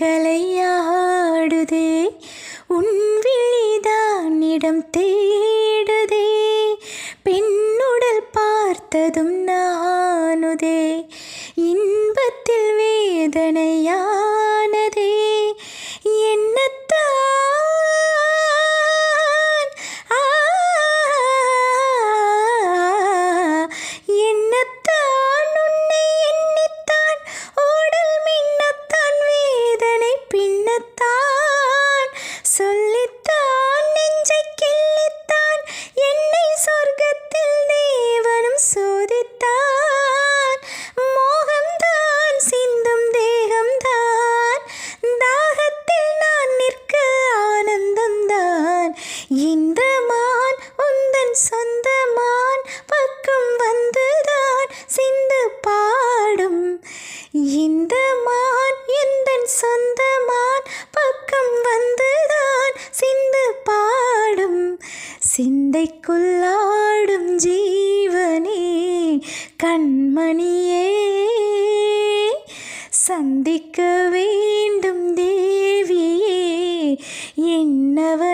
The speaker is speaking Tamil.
விழிகளை ஆடுதே. உன் விழிதான் இடம் தேடுதே. பெண்ணுடல் பார்த்ததும் நானுதே. இன்பத்தில் வேதனையா பின்னத்தான் சொல்லித்தான் நெஞ்சை கிள்ளித்தான் என்னை சொர்க்கத்தில் தேவனும் சோதித்தான். மோகம்தான் சிந்தும் தேகம்தான் தாகத்தில் நான் நிற்க ஆனந்தம்தான் இந்த மான் உந்தன் சொந்தமான் பக்கம் வந்துதான் சிந்து பாடும். இந்த மான் எந்தன் சொந்த சிந்தைக்குள்ளாடும் ஜீவனே கண்மணியே சந்திக்க வேண்டும் தேவியே என்னவர்